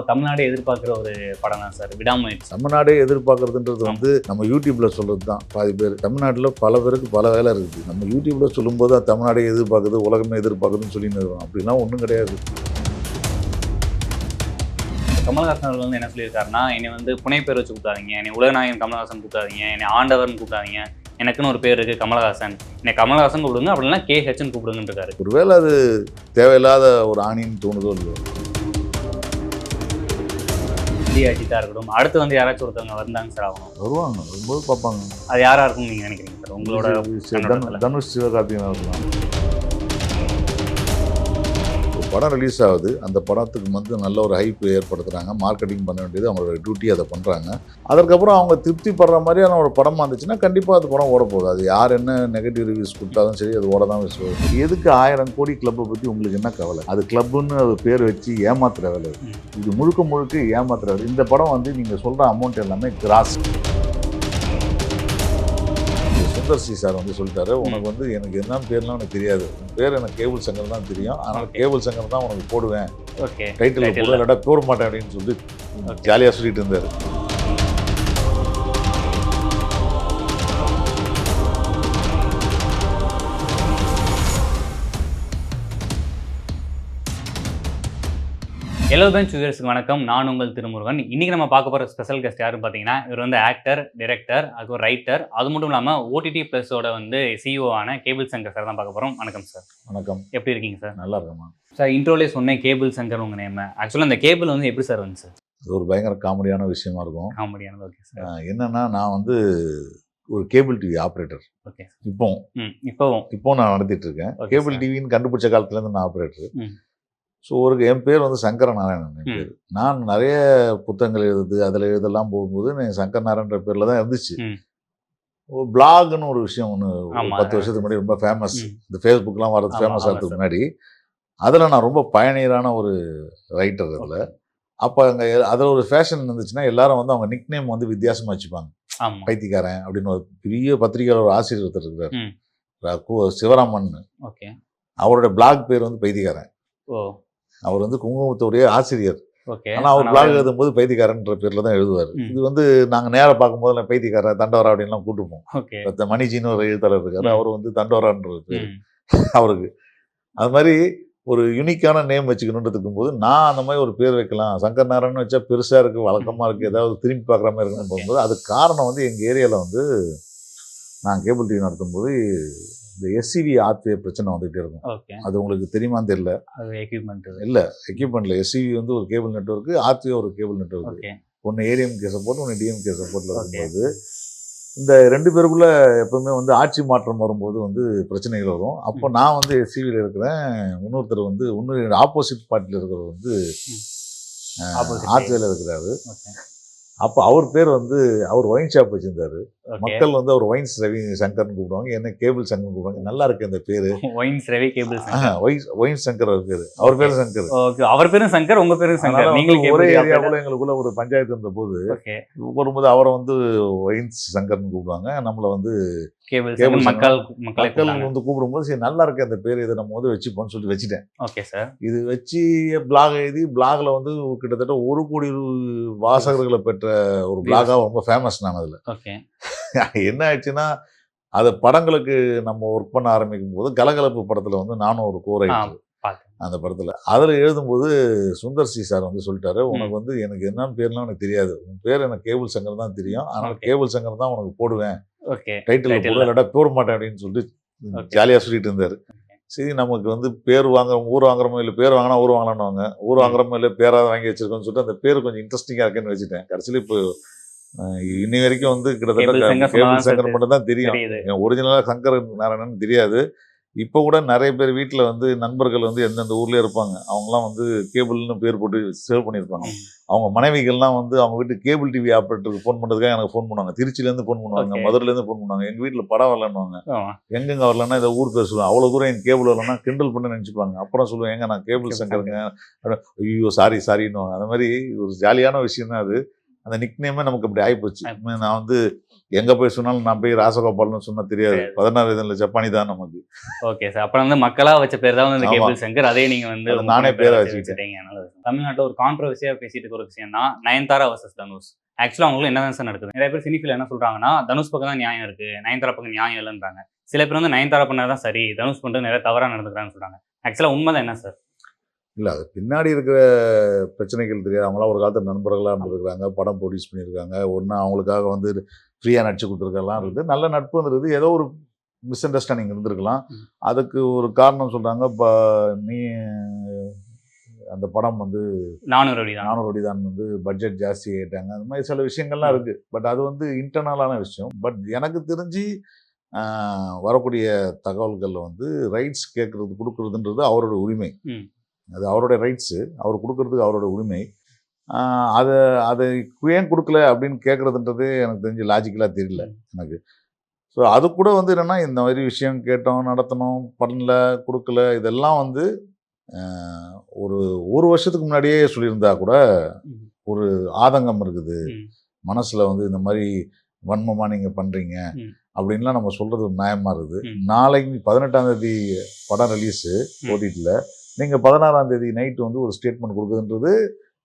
தமிழ்நாடு எதிர்பார்க்குற ஒரு படம் தான் சார் விடாமுயற்சி. தமிழ்நாடே எதிர்பார்க்கறதுன்றது வந்து நம்ம யூடியூப்ல சொல்றது தான் பாதி பேர் தமிழ்நாட்டில் பல பேருக்கு பல வேலை இருக்குது. நம்ம யூடியூப்ல சொல்லும்போது அது தமிழ்நாடே எதிர்பார்க்குது உலகமே எதிர்பார்க்குதுன்னு சொல்லி நிறுவனம் அப்படிலாம் ஒன்றும் கிடையாது. கமல்ஹாசன் அவர்கள் வந்து என்ன சொல்லியிருக்காருன்னா என்னை வந்து புனை பேர் வச்சு கூப்பிடாதீங்க. என்னை உலகநாயகன் கமல்ஹாசன் கூப்பிடாதீங்க. என்னை ஆண்டவர்னு கூப்பிடாதீங்க. எனக்குன்னு ஒரு பேர் இருக்கு கமல்ஹாசன். என்னை கமல்ஹாசன் கூப்பிடுங்க அப்படின்னா கே ஹெச்னு கூப்பிடுங்கன்னு இருக்காரு. ஒருவேளை அது தேவையில்லாத ஒரு ஆணின்னு தோணுதோ இல்லையோ? விஜய் அஜித்தா இருக்கட்டும். அடுத்து வந்து யாராச்சும் ஒருத்தவங்க வந்தாங்க சார் ஆகணும். வருவாங்க. வரும்போது பார்ப்பாங்க. அது யாரா இருக்கும்னு நீங்க நினைக்கிறீங்க சார்? உங்களோட தனு- தனுஷ் சிவகார்த்திகேயன் இருக்கலாம் படம் ரிலீஸ் ஆகுது. அந்த படத்துக்கு வந்து நல்ல ஒரு ஹைப் ஏற்படுத்துறாங்க. மார்க்கெட்டிங் பண்ண வேண்டியது அவங்களோட டியூட்டி அதை பண்ணுறாங்க அதற்கப்புறம் அவங்க திருப்தி படுற மாதிரியான ஒரு படமாக இருந்துச்சுன்னா கண்டிப்பாக அது படம் ஓட போகுது. அது யார் என்ன நெகட்டிவ் ரிவ்யூஸ் கொடுத்தாலும் சரி அது ஓட தான் வச்சு எதுக்கு ஆயிரம் கோடி கிளப்பை பற்றி உங்களுக்கு என்ன கவலை? அது கிளப்புன்னு அது பேர் வச்சு ஏமாத்துற வேலை. இது முழுக்க முழுக்க ஏமாத்துற வேலை. இந்த படம் வந்து நீங்கள் சொல்கிற அமௌண்ட் எல்லாமே கிராஸ் சுந்தர் சி சார் வந்து சொல்லிட்டாரு. உனக்கு வந்து எனக்கு என்னன்னு பேர்லாம் எனக்கு தெரியாது. பேர் எனக்கு கேபிள் சங்கர் தான் தெரியும். ஆனால். கேபிள் சங்கர் தான் உனக்கு போடுவேன். Title Title. போட இல்லாட்டா போட மாட்டேன் அப்படின்னு சொல்லி. ஜாலியாக சொல்லிட்டு இருந்தார். எல்லோ பெஞ்ச் வியூவர்ஸ்க்கு வணக்கம். நான் உங்கள் திருமுருகன். இன்னைக்கு நம்ம பார்க்க போற ஸ்பெஷல் கெஸ்ட் யாருன்னு பார்த்தீங்கன்னா இவர் வந்து ஆக்டர் டைரக்டர் அது ஒரு ரைட்டர் அது மட்டும் இல்லாமல் ஓடிடி ப்ளஸோட வந்து சிஇஓ ஆன கேபிள் சங்கர் சார் தான் பார்க்க போறோம். வணக்கம் சார் வணக்கம். எப்படி இருக்கீங்க சார் நல்லா இருக்கமா சார் இன்ட்ரோலே சொன்னேன் கேபிள் சங்கர் உங்க நேம் ஆக்சுவலாக அந்த கேபிள் வந்து எப்படி சார் வந்துச்சு சார் இது ஒரு பயங்கர காமெடியான விஷயமா இருக்கும். காமெடியானது ஓகே சார் என்னன்னா நான் வந்து ஒரு கேபிள் டிவி ஆப்ரேட்டர் ஓகே இப்போ இப்போவும். இப்போ நான் நடத்திட்டு இருக்கேன். கேபிள். டிவின்னு கண்டுபிடிச்ச காலத்துலேருந்து நான் ஆப்ரேட்டர். ஸோ ஒரு என் பேர் வந்து சங்கர நாராயணன் என். பேர். நான் நிறைய புத்தகங்கள் எழுதுது அதில் எழுதெல்லாம் போகும்போது நான் சங்கர் நாராயணன்ற பேரில் தான் இருந்துச்சு. பிளாக்னு ஒரு விஷயம் ஒன்று. பத்து வருஷத்துக்கு முன்னாடி ரொம்ப ஃபேமஸ். இந்த ஃபேஸ்புக்லாம் வர்றது ஃபேமஸ் ஆகிறதுக்கு. முன்னாடி. அதில் நான் ரொம்ப பயணியரான ஒரு ரைட்டர் அதில். அப்போ அங்கே அதில் ஒரு ஃபேஷன் இருந்துச்சுன்னா எல்லாரும் வந்து அவங்க நிக் நேம் வந்து வித்தியாசமாக வச்சுப்பாங்க. பைத்தியக்காரன் அப்படின்னு ஒரு பெரிய பத்திரிகையாளர் ஒரு ஆசிரியர் ஒருத்தர் இருக்கிறார் சிவராமன் ஓகே. அவரோட பிளாக் பேர் வந்து பைத்தியக்காரன். ஓ. அவர் வந்து குங்குமத்துடைய ஆசிரியர். ஆனால் அவர் பிளாக் எழுதும்போது பைத்தியக்காரன்ற பேரில் தான் எழுதுவார். இது வந்து நாங்கள் நேராக பார்க்கும்போது நான் பைத்தியக்காரன் தண்டவரா அப்படின்லாம் கூட்டுப்போம். மணிஜின்னு ஒரு எழுத்தாளர் இருக்காரு. அவர் வந்து தண்டவரான்ற பேர். அவருக்கு. அது மாதிரி ஒரு யூனிக்கான நேம் வச்சுக்கணுன்றதுக்கும் போது நான் அந்த மாதிரி ஒரு பேர் வைக்கலாம். சங்கர் நாராயணன் வச்சா பெருசாக இருக்குது வழக்கமாக இருக்குது ஏதாவது திரும்பி பார்க்குற மாதிரி இருக்குன்னு. போகும்போது அதுக்கு காரணம் வந்து எங்கள் ஏரியாவில் வந்து நான் கேபிள் டிவி நடத்தும்போது இந்த எஸ்சிவி ஆர்டிஐ பிரச்சனை வந்துகிட்டே இருக்கும். ஓகே. அது உங்களுக்கு தெரியுமான்னு தெரியல. எக்யூப்மெண்ட் இல்லை எக்யூப்மெண்ட்ல எஸ்சிவி வந்து ஒரு கேபிள் நெட்ஒர்க்கு ஆர்டிஓ ஒரு கேபிள் நெட்ஒர்க் ஒன்று ஏடிஎம்கே சப்போர்ட் ஒன்று டிஎம்கே சப்போர்ட்டில். இருக்கும்போது இந்த ரெண்டு பேருக்குள்ள எப்பவுமே வந்து ஆட்சி மாற்றம் வரும்போது வந்து பிரச்சனைகள் வரும். அப்போ நான் வந்து எஸ்சிவியில் இருக்கிறேன். இன்னொருத்தர் வந்து இன்னொரு ஆப்போசிட் பார்ட்டியில் இருக்கிறவர் வந்து ஆர்டிஓவில் இருக்கிறாரு. அப்போ அவர் பேர் வந்து அவர் ஒயின் ஷாப் வச்சிருந்தாரு. மக்கள் வந்து அவர் ஒயின்ஸ் ரவி சங்கர்னு கூப்பிடுவாங்க. என்ன கேபிள் சங்கர்னு கூப்பிடுவாங்க. நல்லா இருக்கு அந்த பேர். Wines Ravi cable Shankar. Wine Shankar பேர். அவர் பேர் சங்கர். ஓகே அவர் பேரும் சங்கர் உங்க பேரும் சங்கர். நீங்களும் ஒரே ஏரியாவுக்குள்ள எங்களுக்குள்ள ஒரு பஞ்சாயத்து இருந்த போது வரும்போது அவரை வந்து ஒயின்ஸ் சங்கர்னு கூப்பிடுவாங்க. நம்மளை வந்து கேபிள் சங்கர் மக்கள் மக்களை வந்து கூப்பிடும்போது சரி நல்லா இருக்கு அந்த பேர். இதை நம்ம வந்து வச்சுப்போம்னு சொல்லி வச்சுட்டேன். Okay sir. இது வச்சு பிளாக் எழுதி பிளாக்ல வந்து கிட்டத்தட்ட ஒரு கோடி வாசகர்களை பெற்ற ஒரு பிளாகா ரொம்ப ஃபேமஸ் நான் அதில். ஓகே. என்ன ஆயிடுச்சுன்னா அது படங்களுக்கு நம்ம ஒர்க் பண்ண ஆரம்பிக்கும் போது கலகலப்பு படத்துல வந்து நானும் ஒரு கோர். அந்த படத்துல. அதுல எழுதும்போது சுந்தர் சி சார் வந்து சொல்லிட்டாரு உனக்கு வந்து எனக்கு என்னன்னு பேர்லாம் எனக்கு தெரியாது. உன் பேர் எனக்கு கேபிள் சங்கர் தான் தெரியும். ஆனால். கேபிள் சங்கர் தான் உனக்கு போடுவேன். டைட்டில் இல்லாட்டா போட மாட்டேன் அப்படின்னு சொல்லிட்டு. ஜாலியாக சொல்லிட்டு இருந்தாரு. சரி நமக்கு வந்து பேர் வாங்குற ஊர் வாங்குறோமோ இல்லை பேர் வாங்கினா ஊர் வாங்கலாம்னு ஊர் வாங்குறோமோ இல்லை பேராக வாங்கி வச்சிருக்கோம்னு சொல்லிட்டு அந்த பேர் கொஞ்சம் இன்ட்ரெஸ்டிங்காக இருக்குன்னு வச்சுட்டேன். கடைசியில் இப்போ இன்னி வரைக்கும் வந்து கிட்டத்தட்ட சங்கர் மட்டும் தான் தெரியும். ஒரிஜினலாக சங்கர் நாராயணன் தெரியாது. இப்போ கூட நிறைய பேர் வீட்டில் வந்து நண்பர்கள் வந்து எந்தெந்த ஊர்லேயே இருப்பாங்க. அவங்கலாம் வந்து கேபிள்னு பேர் போட்டு சேவ் பண்ணியிருப்பாங்க. அவங்க மனைவிகள்லாம் வந்து அவங்க வீட்டு கேபிள் டிவி ஆப்ரேட்டருக்கு ஃபோன் பண்ணுறதுக்காக எனக்கு ஃபோன் பண்ணுவாங்க. திருச்சிலேருந்து ஃபோன் பண்ணுவாங்க. மதுரையிலேருந்து ஃபோன் பண்ணுவாங்க. எங்கள் வீட்டில் படம் வரலன்னுவாங்க. எங்கெங்க வரலன்னா இதை ஊர் பேர் சொல்லுவேன் அவ்வளோ தூரம் என் கேபிள் வரலன்னா கிண்டல் பண்ண நினச்சிப்பாங்க. அப்புறம் சொல்லுவேன் எங்க நான் கேபிள் சங்கருங்க. ஐயோ சாரி சாரின்னுவாங்க அந்த மாதிரி ஒரு ஜாலியான விஷயம் தான் அது. அந்த நிக்னேமே நமக்கு அப்படி ஆயிப்போச்சு. இனிமே நான் வந்து எங்க போய் சொன்னாலும் நான் போய் ராசகோபால்னு சொன்னா தெரியாது. பதினாறு வயதுல ஜப்பானி தான் நமக்கு. ஓகே சார் அப்புறம் வந்து மக்களா வச்ச பேர் தான் வந்து. கேபிள் சங்கர். அதே நீங்க வந்து நானே பேரா பேரா வச்சு வச்சுக்கிட்டேன். வச்சுட்டீங்க நல்லது தமிழ்நாட்டில் ஒரு கான்ட்ரவர்சியா பேசிட்டு இருக்க ஒரு விஷயம் தான் நயன்தாரா வர்சஸ் தனுஷ். ஆக்சுவலாக அவங்களுக்கு என்ன சார் நடக்குது? நிறைய பேர் சினிஃபில் என்ன சொல்றாங்கன்னா தனுஷ் பக்கம் தான் நியாயம் இருக்கு நயன்தாரா பக்கம் நியாயம் இல்லைன்றாங்க. சில பேர் வந்து நயன்தாரா பண்ணதான் தான் சரி தனுஷ் பண்ணிட்டு நிறைய தவறா நடந்துக்கிறாங்கன்னு சொல்றாங்க. ஆக்சுவலாக உண்மை தான் என்ன சார் இல்ல அது பின்னாடி இருக்கிற பிரச்சனைகள் தெரியாது. அவங்களாம் ஒரு காலத்துல நண்பர்களாக இருந்திருக்காங்க படம் ப்ரொடியூஸ் பண்ணியிருக்காங்க. ஒன்று அவங்களுக்காக வந்து ஃப்ரீயாக நடிச்சு கொடுத்துருக்கலாம் இருக்குது. நல்ல நட்பு இருந்தது. ஏதோ ஒரு மிஸ் அண்டர்ஸ்டாண்டிங் இருந்திருக்கலாம். அதுக்கு ஒரு காரணம் சொல்றாங்க இப்போ நீ அந்த படம் வந்து நானூறு அடி நானூறு தான் வந்து பட்ஜெட் ஜாஸ்தி ஆயிட்டாங்க. அந்த மாதிரி சில விஷயங்கள்லாம் இருக்கு. பட் அது வந்து இன்டர்னலான விஷயம். பட் எனக்கு தெரிஞ்சு வரக்கூடிய தகவல்களில் வந்து ரைட்ஸ் கேட்கறது கொடுக்கறதுன்றது அவரோட உரிமை. அது அவருடைய ரைட்ஸு அவர் கொடுக்கறதுக்கு அவரோட உரிமை அதை அதை ஏன் கொடுக்கல அப்படின்னு கேட்குறதுன்றது எனக்கு தெரிஞ்சு லாஜிக்கலாக தெரியல எனக்கு ஸோ அது கூட வந்து என்னென்னா இந்த மாதிரி விஷயம் கேட்டோம் நடத்தணும் பண்ணல கொடுக்கல இதெல்லாம் வந்து ஒரு ஒரு வருஷத்துக்கு முன்னாடியே சொல்லியிருந்தா கூட. ஒரு ஆதங்கம் இருக்குது. மனசில் வந்து இந்த மாதிரி வன்மமாக நீங்கள் பண்ணுறீங்க. அப்படின்லாம் நம்ம சொல்கிறது ஒரு நியாயமாக இருக்குது. நாளைக்கு பதினெட்டாம் தேதி படம் ரிலீஸு ம். நீங்கள் பதினாறாம் தேதி நைட்டு வந்து ஒரு ஸ்டேட்மெண்ட் கொடுக்குதுன்றது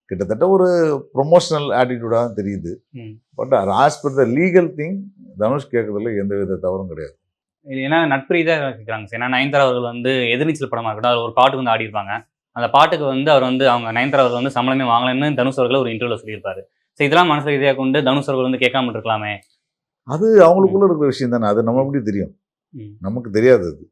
கிட்டத்தட்ட ஒரு ப்ரொமோஷனல் ஆட்டிடியூடாக தான் தெரியுது. But as per the legal thing Dhanush கேட்கறதுல எந்த வித தவறும் கிடையாது. ஏன்னா நட்புரீதியாக கேட்குறாங்க சார். ஏன்னா நயன்தாரா அவர்கள் வந்து எதிர்நீச்சல் படமா இருக்கட்டும் அதில் ஒரு பாட்டுக்கு வந்து ஆடிருப்பாங்க அந்த பாட்டுக்கு வந்து அவர் வந்து அவங்க நயன்தாரா அவர்கள் வந்து சம்பளமே வாங்கலைன்னு தனுஷ் அவர்கள் ஒரு இன்டர்வியூல சொல்லியிருப்பாரு. ஸோ இதெல்லாம் மனசு ரீதியாக கொண்டு தனுஷ் அவர்கள் வந்து கேட்காம இருக்கலாமே அது அவங்களுக்குள்ள இருக்கிற விஷயம் தானே. அது நம்ம எப்படி தெரியும். நமக்கு தெரியாது அது.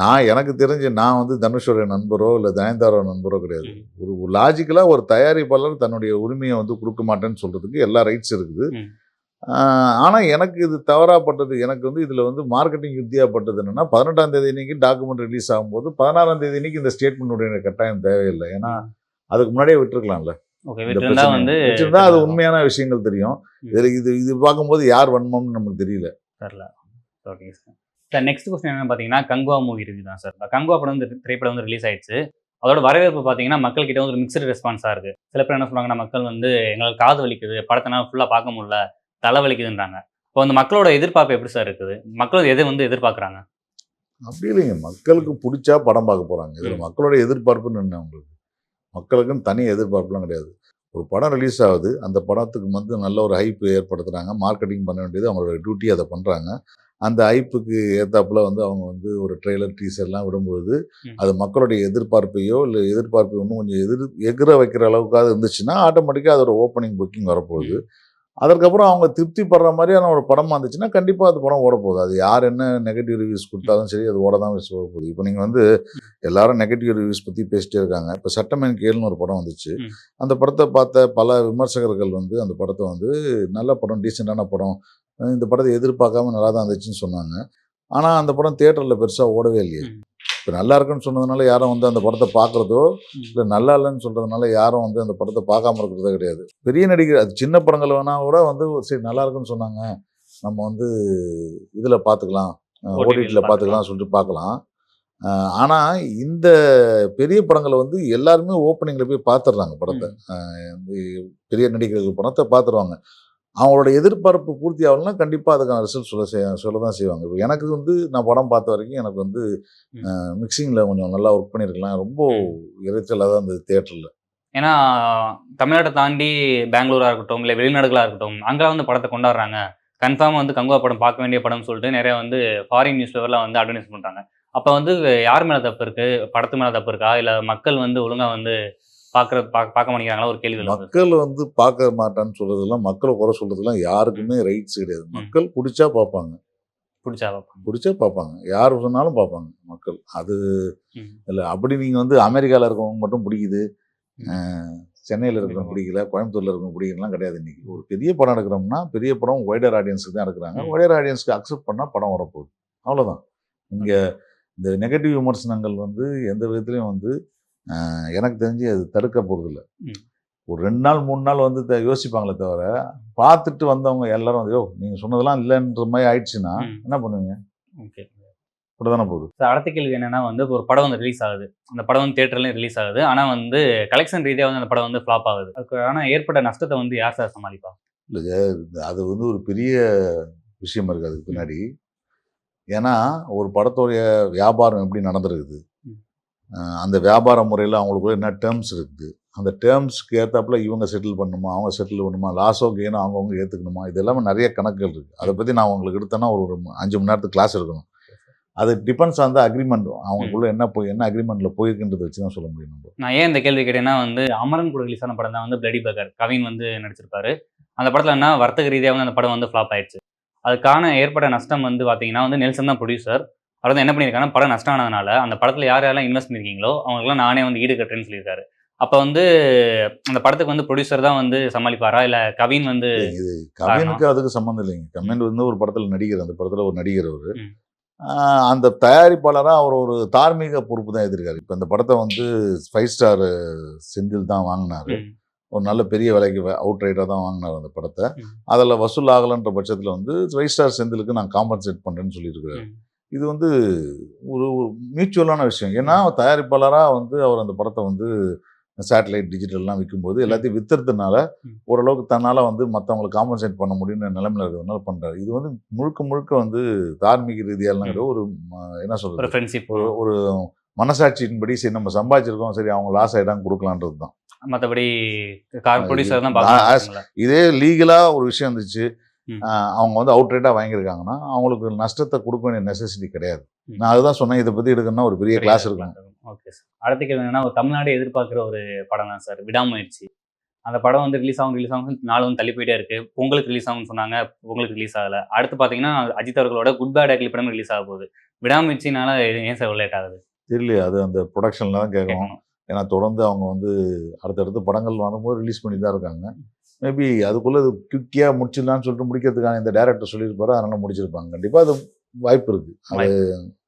நான் எனக்கு தெரிஞ்சு நான் வந்து தனுஷோட நண்பரோ இல்லை நயன்தாரோ நண்பரோ கிடையாது. ஒரு லாஜிக்கலாக ஒரு தயாரிப்பாளர் தன்னுடைய உரிமையை வந்து கொடுக்க மாட்டேன்னு சொல்றதுக்கு எல்லா ரைட்ஸ் இருக்குது. ஆனால் எனக்கு இது தவறாப்பட்டது எனக்கு வந்து இதில் வந்து மார்க்கெட்டிங் வித்தியாப்பட்டது என்னன்னா பதினெட்டாம் தேதி அன்னைக்கு டாக்குமெண்ட் ரிலீஸ் ஆகும்போது பதினாறாம் தேதி அன்னைக்கு இந்த ஸ்டேட்மெண்ட்டுடைய கட்டாயம் தேவையில்லை. ஏன்னா அதுக்கு முன்னாடியே விட்டுருக்கலாம்ல. வச்சிருந்தா அது உண்மையான விஷயங்கள் தெரியும். இதில் இது இது பார்க்கும்போது யார் வன்மம்னு நமக்கு தெரியல. தெரில okay sir sir next question என்னன்னு பார்த்தீங்கன்னா கங்குவா மூவி இருக்கு தான் சார் கங்குவா படம் வந்து திரைப்படம் வந்து ரிலீஸ் ஆயிடுச்சு. அதோட வரவேற்பு பார்த்தீங்கன்னா மக்கள் கிட்ட வந்து ஒரு மிக்சடு ரெஸ்பான்ஸாக இருக்கு. சில பேர் என்ன சொல்றாங்கன்னா மக்கள் வந்து எங்களுக்கு காது வலிக்குது படத்தினால ஃபுல்லாக பார்க்க முடியல தலை வலிக்குதுன்றாங்க. இப்போ அந்த மக்களோட எதிர்பார்ப்பு எப்படி சார் இருக்குது? மக்கள் எதை வந்து எதிர்பார்க்குறாங்க? அப்படி இல்லைங்க. மக்களுக்கு பிடிச்சா படம் பார்க்க போறாங்க. இதுல. மக்களோட எதிர்பார்ப்புன்னு என்ன உங்களுக்கு? மக்களுக்குன்னு தனி எதிர்பார்ப்புலாம் கிடையாது. ஒரு படம் ரிலீஸ் ஆகுது அந்த படத்துக்கு வந்து நல்ல ஒரு ஹைப் ஏற்படுத்துறாங்க மார்க்கெட்டிங் பண்ண வேண்டியது அவங்களோட டியூட்டி அதை பண்றாங்க. அந்த ஹைப்புக்கு ஏத்தாப்புல வந்து அவங்க வந்து ஒரு ட்ரெய்லர் டீசர்லாம் விடும்பொழுது. அது மக்களுடைய எதிர்பார்ப்பையோ இல்லை எதிர்பார்ப்பை இன்னும் கொஞ்சம் எதிர் எகிர வைக்கிற அளவுக்காவது இருந்துச்சுன்னா ஆட்டோமேட்டிக்காக அதோட ஓப்பனிங் புக்கிங் வரப்போகுது. அதற்கப்புறம் அவங்க திருப்தி படுற மாதிரியான ஒரு படமா இருந்துச்சுன்னா கண்டிப்பாக அது படம் ஓட போகுது அது யார் என்ன நெகட்டிவ் ரிவ்யூஸ் கொடுத்தாலும் சரி அது ஓட தான் போக போகுது. இப்போ நீங்கள் வந்து எல்லாரும் நெகட்டிவ் ரிவ்யூஸ் பற்றி பேசிட்டே இருக்காங்க. இப்போ சட்டமேன் கேள்னு ஒரு படம் வந்துச்சு. அந்த படத்தை பார்த்த பல விமர்சகர்கள் வந்து அந்த படத்தை வந்து நல்ல படம் டீசெண்டான படம் இந்த படத்தை எதிர்பார்க்காம நல்லா தான் இருந்துச்சுன்னு சொன்னாங்க. ஆனால் அந்த படம் தியேட்டரில் பெருசாக ஓடவே இல்லையே. இப்போ நல்லா இருக்குன்னு சொன்னதுனால யாரும் வந்து அந்த படத்தை பார்க்குறதோ. இல்லை நல்லா இல்லைன்னு சொல்கிறதுனால யாரும் வந்து அந்த படத்தை பார்க்காம இருக்கிறதே கிடையாது. பெரிய நடிகர் அது சின்ன படங்கள் வேணா கூட வந்து சரி நல்லா இருக்குன்னு சொன்னாங்க. நம்ம வந்து இதில் பார்த்துக்கலாம் ஓடிடியில் பார்த்துக்கலாம். சொல்லிட்டு பார்க்கலாம். ஆனால் இந்த பெரிய படங்களை வந்து எல்லாருமே ஓப்பனிங்கில் போய் பார்த்துடுறாங்க படத்தை. பெரிய நடிகர்கள் படத்தை பார்த்துருவாங்க. அவங்களோட எதிர்பார்ப்பு பூர்த்தி ஆகலைன்னா கண்டிப்பாக அதுக்கான ரிசல்ட் சொல்ல செய்ய சொல்ல தான் செய்வாங்க. இப்போ எனக்கு வந்து நான் படம் பார்த்த வரைக்கும் எனக்கு வந்து. மிக்சிங்கில் கொஞ்சம் நல்லா ஒர்க் பண்ணியிருக்கலாம் ரொம்ப இறைச்சலாக தான் இருந்தது தேட்டரில் ஏன்னா தமிழ்நாட்டை தாண்டி பெங்களூரா இருக்கட்டும் இல்லை வெளிநாடுகளா இருக்கட்டும் அங்கே வந்து படத்தை கொண்டாடுறாங்க. கன்ஃபார்ம் வந்து கங்குவா படம் பார்க்க வேண்டிய படம்னு சொல்லிட்டு நிறைய வந்து ஃபாரின் நியூஸ் பேப்பர்லாம் வந்து அட்வர்டைஸ் பண்றாங்க. அப்போ வந்து யார் மேல தப்பு இருக்கு? படத்து மேல தப்பு இருக்கா? இல்லை மக்கள் வந்து ஒழுங்கா வந்து பார்க்கற பார்க்க மாட்டேங்கிறாங்களா? ஒரு கேள்வி. மக்கள் வந்து பார்க்க மாட்டான்னு சொல்றதெல்லாம் மக்களை குறை சொல்றதெல்லாம் யாருக்குமே ரைட்ஸ் கிடையாது. மக்கள் பிடிச்சா பார்ப்பாங்க. பிடிச்சா பார்ப்பாங்க. பிடிச்சா பார்ப்பாங்க. யார் சொன்னாலும் பார்ப்பாங்க மக்கள். அது. இல்லை அப்படி நீங்கள் வந்து அமெரிக்காவில் இருக்கவங்க மட்டும் பிடிக்குது. சென்னையில் இருக்கிறவங்க பிடிக்கல கோயம்புத்தூரில் இருக்கவங்க பிடிக்கலாம் கிடையாது இன்னைக்கு. ஒரு பெரிய படம் எடுக்கிறோம்னா பெரிய படம் ஒய்டர் ஆடியன்ஸுக்கு தான் எடுக்கிறாங்க. ஒய்டர் ஆடியன்ஸ்க்கு அக்செப்ட் பண்ணால் படம் வரப்போகுது. அவ்வளோதான் இங்கே இந்த நெகட்டிவ் விமர்சனங்கள் வந்து எந்த விதத்துலையும் வந்து எனக்கு தெரிஞ்சு அது தடுக்க போகிறதில்ல. ஒரு ரெண்டு நாள் மூணு நாள் வந்து யோசிப்பாங்களே தவிர பார்த்துட்டு வந்தவங்க எல்லாரும் வந்து யோ நீங்கள் சொன்னதெல்லாம் இல்லைன்ற மாதிரி ஆயிடுச்சுன்னா. என்ன பண்ணுவீங்க? ஓகே. இப்படிதானே போகுது. அடுத்த கேள்வி என்னன்னா வந்து ஒரு படம் வந்து ரிலீஸ் ஆகுது. அந்த படம் வந்து தேட்டர்லையும் ரிலீஸ் ஆகுது. ஆனால் வந்து கலெக்ஷன் ரீதியாக வந்து அந்த படம் வந்து ஃப்ளாப் ஆகுது. அதுக்கு ஆனால் ஏற்பட்ட நஷ்டத்தை வந்து யார் சார் சமாளிப்பா? இல்லைங்க அது வந்து ஒரு பெரிய விஷயம் இருக்குது அதுக்கு பின்னாடி. ஏன்னா ஒரு படத்தோடைய வியாபாரம் எப்படி நடந்திருக்குது? அந்த வியாபார முறையில் அவங்களுக்குள்ள என்ன டேர்ம்ஸ் இருக்குது அந்த டேர்ம்ஸ்க்கு ஏற்றாப்புல இவங்க செட்டில் பண்ணணுமா? அவங்க செட்டில் பண்ணணுமா? லாஸோ கெயினோ அவங்கவுங்க ஏற்றுக்கணுமா இது எல்லாமே நிறைய கணக்குகள் இருக்குது அதை பற்றி நான் உங்களுக்கு எடுத்தேன்னா ஒரு ஒரு அஞ்சு மணி நேரத்துக்கு கிளாஸ் எடுக்கணும். அது டிபெண்ட்ஸ் ஆன் த அக்ரிமெண்ட் அவங்களுக்குள்ள என்ன போய் என்ன அக்ரிமெண்ட்டில் போயிருக்குன்றதை வச்சு தான் சொல்ல முடியும் நம்ம. நான் ஏன் இந்த கேள்வி கேட்டேன்னா வந்து அமரன் கூட ரிலீஸான படம் தான் வந்து பிளடி பகர் கவின் வந்து நடிச்சிருப்பாரு. அந்த படத்தில் என்ன வர்த்தக ரீதியாக வந்து அந்த படம் வந்து ஃப்ளாப் ஆயிடுச்சு. அதுக்கான ஏற்பட்ட நஷ்டம் வந்து பார்த்தீங்கன்னா வந்து நெல்சன் தான் ப்ரொடியூசர் அவர் வந்து என்ன பண்ணியிருக்காங்கன்னா படம் நஷ்டம் ஆனதுனால அந்த படத்தில் யார் யாரெல்லாம் இன்வெஸ்ட் பண்ணியிருக்கீங்களோ அவங்களுக்குலாம் நானே வந்து ஈடு கட்டுறேன்னு சொல்லியிருக்காரு. அப்போ வந்து அந்த படத்துக்கு வந்து ப்ரொடியூசர் தான் வந்து சமாளிப்பாரா? இல்லை கவின் வந்து இது கவினுக்கு அதுக்கு சம்மந்தம் இல்லைங்க. கவின் வந்து ஒரு படத்தில் நடிகர் அந்த படத்தில் ஒரு நடிகர் அவர். அந்த தயாரிப்பாளராக அவர் ஒரு தார்மீக பொறுப்பு தான் எதிர்க்காரு இப்போ இந்த படத்தை வந்து ஃபைவ் ஸ்டார் செந்தில் தான் வாங்கினாரு. ஒரு நல்ல பெரிய விலைக்கு அவுட் ரைட்டாக தான் வாங்கினார் அந்த படத்தை. அதில் வசூல் ஆகலைன்ற பட்சத்தில் வந்து ஃபைவ் ஸ்டார் செந்திலுக்கு நான் காம்பன்சேட் பண்ணுறேன்னு சொல்லியிருக்கிறாரு. இது வந்து ஒரு மியூச்சுவலான விஷயம். ஏன்னா தயாரிப்பாளராக வந்து அவர் அந்த படத்தை வந்து சேட்டலைட் டிஜிட்டல்லாம் விற்கும்போது எல்லாத்தையும் வித்துறதுனால ம். ஓரளவுக்கு தன்னால் வந்து மற்றவங்களுக்கு காம்பன்சேட் பண்ண முடியும்னு நிலைமையில இருக்கிறதுனால பண்ணுறாரு இது வந்து முழுக்க முழுக்க வந்து தார்மீக ரீதியாலாம் கிடையாது. ஒரு என்ன சொல்கிறது ஒரு ஒரு மனசாட்சியின்படி சரி நம்ம சம்பாதிச்சிருக்கோம் சரி அவங்க லாஸ் ஆகிடாங்க கொடுக்கலான்றது தான். மற்றபடி இதே லீகலாக ஒரு விஷயம் இருந்துச்சு. அவங்க வந்து அவுட் ரேட்டாக வாங்கியிருக்காங்கன்னா அவங்களுக்கு நஷ்டத்தை கொடுக்க வேண்டிய நெசசிட்டி கிடையாது. நான் அதுதான் சொன்னேன் இதை பற்றி எடுக்கணும்னா ஒரு பெரிய கிளாஸ் இருக்கும் ஓகே சார் அடுத்த கேள்வி என்னன்னா ஒரு தமிழ்நாடு எதிர்பார்க்குற ஒரு படம் தான் சார் விடாமுயற்சி. அந்த படம் வந்து ரிலீஸ் ஆகும் ரிலீஸ் ஆகும் நாள் வந்து தள்ளி போயிட்டே இருக்கு. பொங்கலுக்கு ரிலீஸ் ஆகும்னு சொன்னாங்க பொங்கலுக்கு ரிலீஸ் ஆகல. அடுத்து பார்த்தீங்கன்னா அஜித் அவர்களோட குட் பேட் அக்லி படம் ரிலீஸ் ஆக போகுது. விடாமுயற்சினால ஏன் சார் லேட் ஆகுது? தெரியல அது அந்த ப்ரொடக்ஷனில் தான் கேட்கணும். ஏன்னா தொடர்ந்து அவங்க வந்து அடுத்தடுத்து படங்கள் வரும்போது ரிலீஸ் பண்ணி தான் இருக்காங்க மேபி அதுக்குள்ளே இது குயிக்கியாக முடிச்சிடலாம்னு சொல்லிட்டு முடிக்கிறதுக்கான இந்த டேரக்டர் சொல்லியிருப்பாரு. அதனால முடிச்சிருப்பாங்க. கண்டிப்பாக அது வாய்ப்பு இருக்குது அது